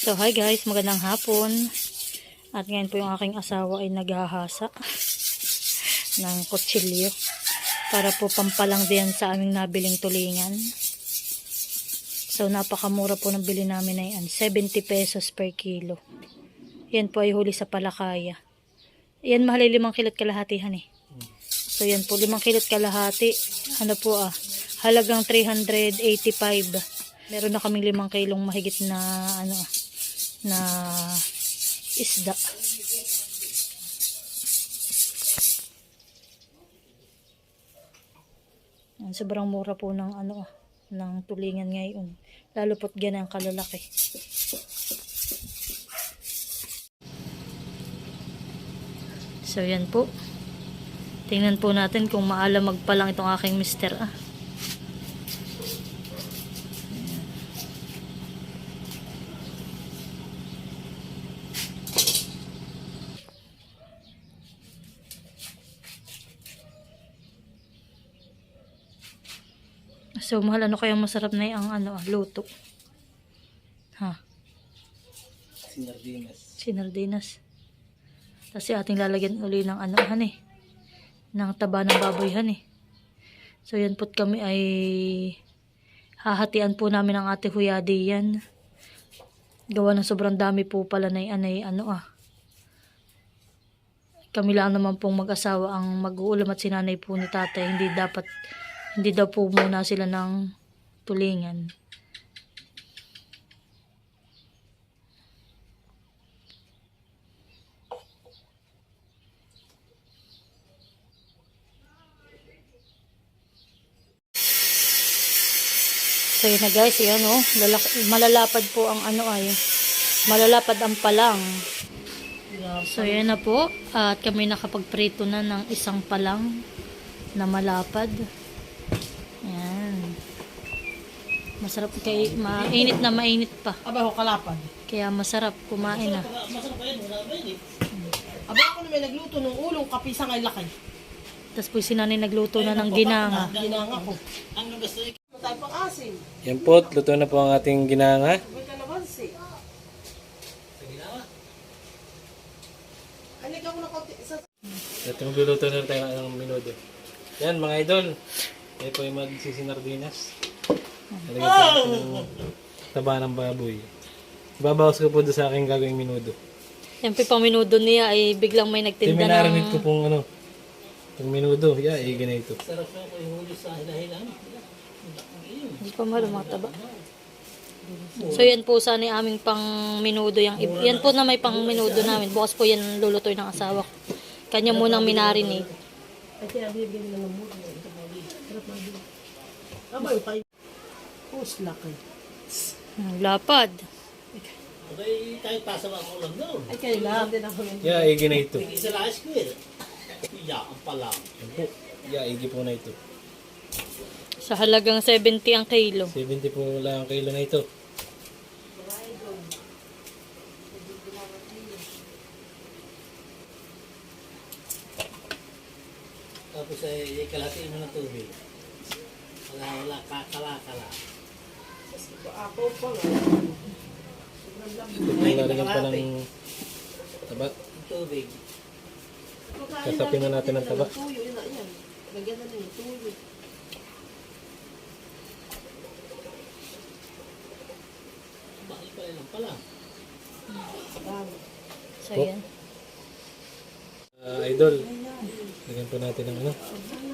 So hi guys, magandang hapon. At ngayon po yung aking asawa ay naghahasa ng kutsilyo para po pampalang din sa aming nabiling tulingan. So napakamura po ng bili namin na yan, 70 pesos per kilo. Yan po ay huli sa palakaya. Yan mahal ay limang kilot kalahatihan eh. So yan po, limang kilot kalahati. Ano po ah, halagang 385. Meron na kaming limang kilong mahigit na ano ah, na isda. Yan, sobrang mura po ng ano ah, ng tulingan ngayon. Lalo po't ganyan kalalaki. So yan po. Tingnan po natin kung maalam magpalang itong aking mister ah. So, mahal ano kaya masarap na yung ano, ah, luto. Ha? Sinardinas. Sinardinas. Kasi ating lalagyan uli ng ano, han eh. Ng taba ng baboy, han eh. So, yan po't kami ay hahatian po namin ang ate huyadi yan. Gawa ng sobrang dami po pala na yan ay ano ah. Kami lang naman pong mag-asawa ang mag-uulam at sinanay po ni tatay. Hindi dapat, hindi daw po muna sila ng tulingan. So yun na guys, yan oh, malalapad po ang ano ay, malalapad ang palang. So yan na po, at kami nakapagprito na ng isang palang na malapad. Yan. Masarap kay mainit na mainit pa. Aba ho kalapad. Kaya masarap kumain na. Masarap pa yan, wala ba yun eh. Aba ako na may nagluto ng ulong kapisang ay laki. Tapos po si nanay nagluto na ng ginanga. Ginanga ko. Ang gusto niya. Ano tayo pang asin? Yan po, luto na po ang ating ginanga. May kalamansi. Anik ako na konti. At magluluto na tayo ng minuto. Yan mga idol. Yan po yung magsisinardinas. Talaga po yung taba ng baboy. Babawas ko po doon sa aking gagawing minuto. Yan po pang minudo niya ay biglang may nagtinda yung minarinate ng... ko pong ano. Yung minuto. Yeah, eh, ganito. Hindi pa mahal mga taba. So yan po sana yung aming pang minudo. Yung, yan po na may pang minudo namin. Bukas po yan lulutoy ng asawa ko. Kanya munang minarinate. Ay kaya bibigyan na ng muna. Sarap na laki. Hmm, Lapad. Abay, kahit pasawa ko lang daw. Ay kayo lang din ako yun. Yeah, eh, ganito. Isa lang square. Iya, ang pala. Yan po. Yeah, igi po na ito. Sa halagang 70 ang kilo. 70 po lang ang kilo na ito. Tapos ay kalahati mo ng tubig. Wala, wala, kakala-kala. Ako pa nga. Lalagyan pa ng taba. Tubig. Kasapin na natin ang taba. Tuyo, yun na yan. Lagyan na niyo, tuyo. Bakit pa rin ang pala? So yan. Ah, idol. Lagyan po natin ng ano.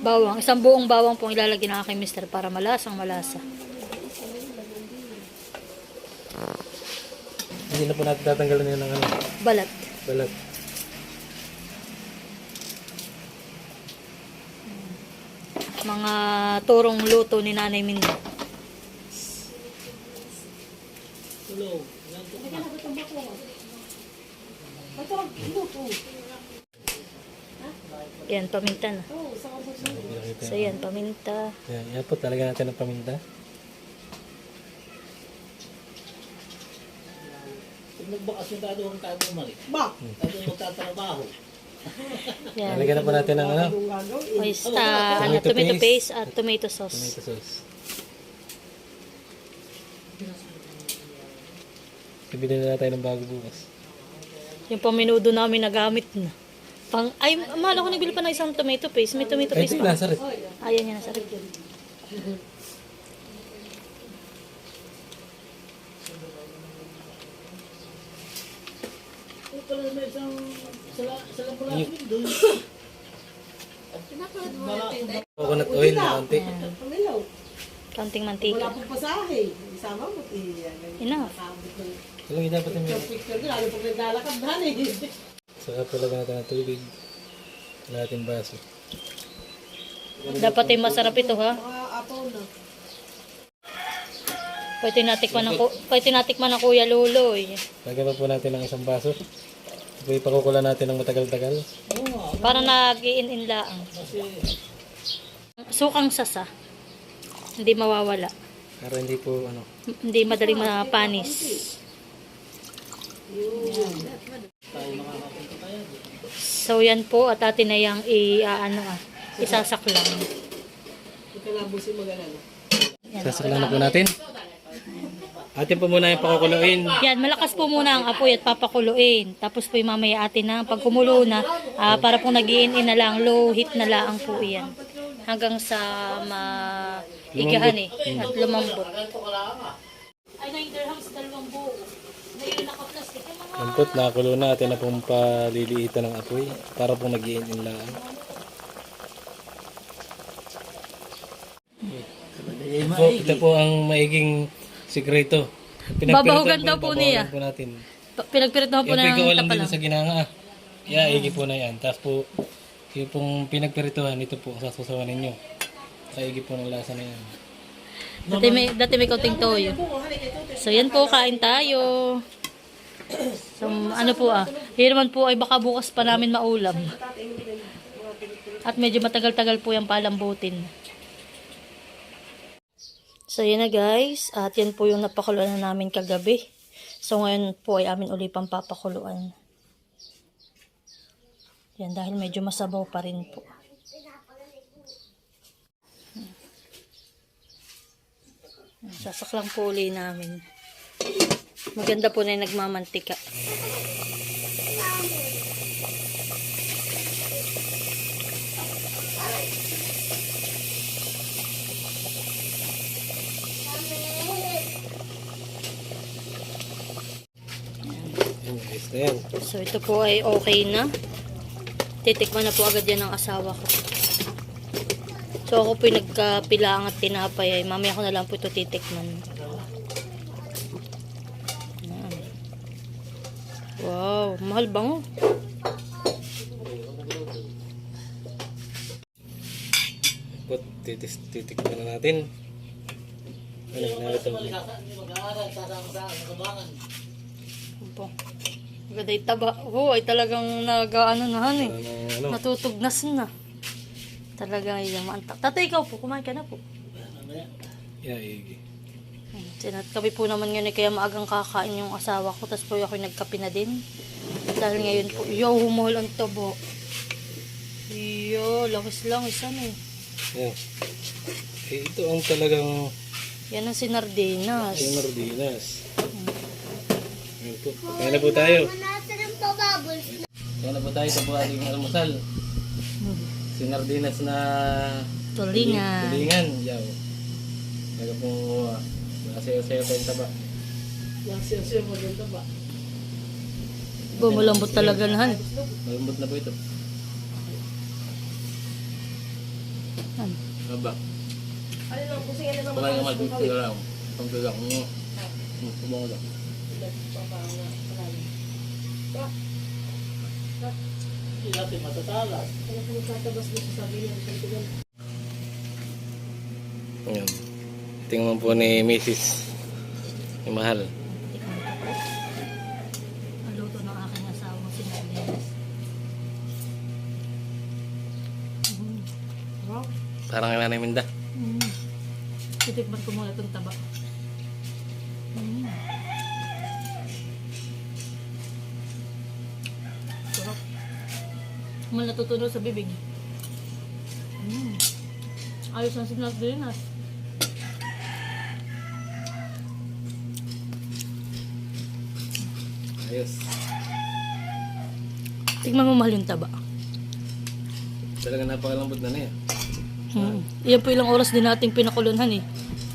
Bawang. Isang buong bawang pong ilalagay ng aking mister para malasang malasa. Hindi na po natin tatanggalan yan ng ano. Balat. Balat. Mga turong luto ni Nanay Minda. Luto. Yan, paminta na. So yan, paminta. Yan, yan po talaga natin ng paminta. Pag nagbakasyon tayo ang tayo bumalik. Ba? Tayo magtatrabaho. Yan. Lalagyan na po natin ng ano. Oyster, ano, Tomato tomato paste. paste at tomato sauce. Tomato sauce. Bibili na tayo ng bago bukas. Yung pang minudo namin nagamit na. Pang, ay, mahal ako nagbili pa ng isang tomato paste. May tomato Ay, paste ito pa. nasa rin. Ayan yan, nasa rin. Pala may isang sala, sala pula doon. Coconut oil na konti. Pamilaw. Kanting Wala mantika. pong pasahe. Isama mo. Eh, Enough. Alam niyo dapat yung picture ko. Lalo pag naglalakad na eh. Saka talaga natin ng tubig. Lahating baso. Dapat ay masarap ito ha. Apaw na. Pwede natikman ng, pwede natikman ng Kuya Luloy. Lagyan pa po natin ng isang baso. Ito ipakukulan natin ng matagal-tagal. Para nag-in-in laang. Sukang sasa. Hindi mawawala. Para hindi po ano. Hindi madaling mapanis. So yan po at atin na yung i ano ah, isasaklang. Ito lang busi mag-alala. Sasaklan na po natin. Atin po muna yung pakukuluin. Yan, malakas po muna ang apoy at papakuluin. Tapos po yung mamaya atin na pag kumulo na, ah, para po nagiin na lang, low heat na lang po yan. Hanggang sa maigahan eh, at lumambot. Ay, 9 dirhams, dalawang buo. Ngayon Yan po, nakakulo na. Atin na pong paliliitan ng apoy. Para po nagiin in lang. Po, ito po ang maiging sikreto. Babahugan daw po niya. po natin. pa- pinagpirituhan po Yung ng tapa dito lang. sa ginanga. Yeah, igi po na yan. Tapos po, yung pong pinagpirituhan, ito po ang sasasawan ninyo. Kaigi po ng lasa na yan. Dati may, dati may kauting toyo. So yan po, kain tayo. So ano po ah, yun naman po ay baka bukas pa namin maulam. At medyo matagal-tagal po yung palambutin. So yan na guys, at yan po yung napakuluan na namin kagabi. So ngayon po ay amin uli pang papakuluan. Yan dahil medyo masabaw pa rin po. Sasaklang po uli namin. Maganda po na yung nagmamantika. Yan, ayos na yan. So ito po ay okay na. Titikman na po agad yan ng asawa ko. So ako po yung nagkapilaang at tinapay ay mamaya ko na lang po ito titikman. Yan. Wow, mahal bango. Put, titis, titikman na natin. Ano, narito mo. Mag-aaral, sasama sa nakabangan. Opo. Maganda yung taba. Oh, ay talagang nag-ano na han eh. Ano, ano, Natutugnas na. Talagang yung maantak. Tatay, ikaw po, kumain ka na po. yeah, igi. Hmm, Sinat kami po naman ngayon eh, kaya maagang kakain yung asawa ko. Tapos po ako nagkape na din. Dahil ngayon po, yo, humahal ang tabo. Yo, langis lang, isa na eh. Yan. Eh, ito ang talagang Yan ang sinardinas. yung Yan po. Kaya na po tayo. Kaya na po tayo sa buhating almusal. Sinardinas na Tulingan. tulingan. Yaw. Kaya po uh, nakasayo-sayo pa yung taba. Yung siya mo dito ba? Bumulambot talaga na han. Malambot na po ito. Han. Aba. Ano lang, kusing ano naman. Kumain ka lang. Ang gagang mo. Kumain lang. Hindi natin matatalas. Ano kung tatabas dito sa sabi niya. Ayan. Tingnan po ni Mrs. Yung mahal. Ang luto ng aking asawa, sinardinas. Mm. Wow. Parang kay Nanay Minda. Mm. Titikman ko muna itong taba. Mal natutunog sa bibig. Mm. Ayos na sinas dinas. Ayos. Tingnan mo mahal yung taba. Talaga napakalambot na niya. Hmm. Iyan po ilang oras din nating pinakuluhan eh.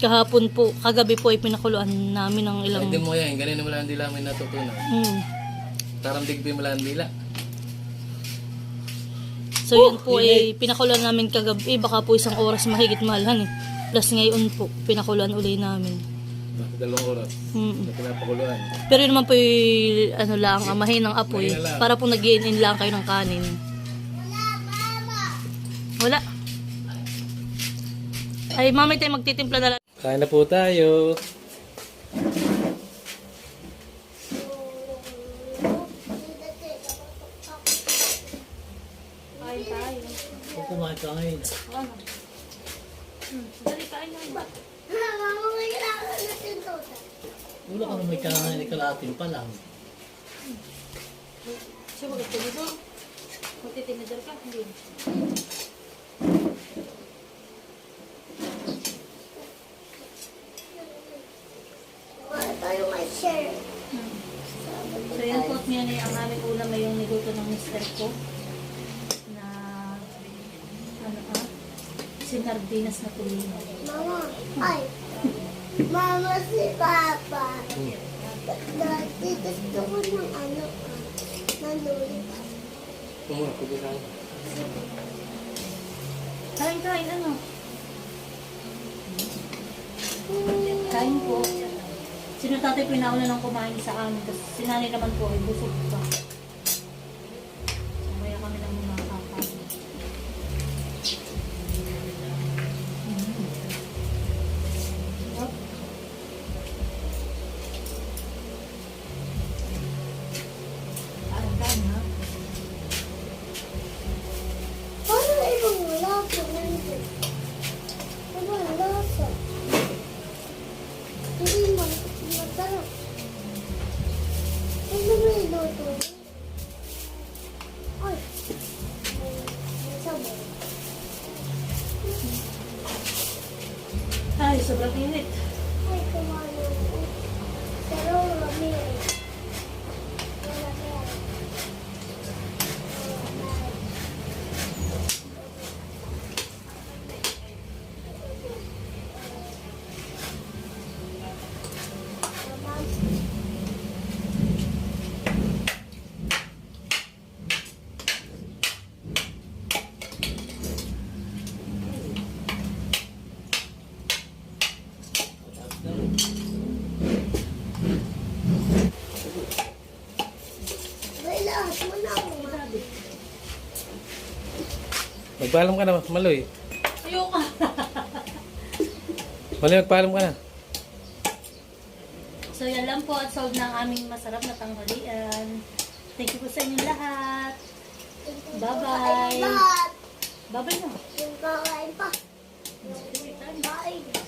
Kahapon po, kagabi po ay pinakuluan namin ng ilang... Hindi mo yan, ganun mo lang hindi lang may natutunan. Hmm. Tarang digbi mo lang nila. So yan po ay pinakuluan namin kagabi. Baka po isang oras mahigit mahalhan eh. Plus ngayon po, pinakuluan uli namin. Dalawang oras. Hmm. Na pinapakuluan. Pero yun naman po yung, ano lang, amahin ng apoy. Para po nag in lang kayo ng kanin. Wala. Ay, mamay tayo magtitimpla na lang. Kain na po tayo. Kung kumain ka ngayon. Dali, kain na. Wala ka na may kakain ni kalatin pa lang. Siya wag ito dito. Magtitinador ka? Hindi. So yan po at yan ay ang aming ulam ay yung niluto ng mister ko na ano ka? Sinardinas na tulingan. Mama, ay. Mama si Papa. Dati gusto ko ng ano, nalulita. Kumura po din Kain, kain, ano? Kain po. Sino tatay pinauna ng kumain sa amin? Kasi si nanay naman po ay busog Ay. Sobrang init. Ay, kumain ako. Pero mami, wala kaya. May lahat mo na ako. Magpaalam ka na, Maloy. Ayoko. Maloy, magpaalam ka na. So yan lang po at solve na ang aming masarap na tanghalian. Thank you po sa inyong lahat. Bye-bye. Bye-bye na. Yung kakain pa. Bye.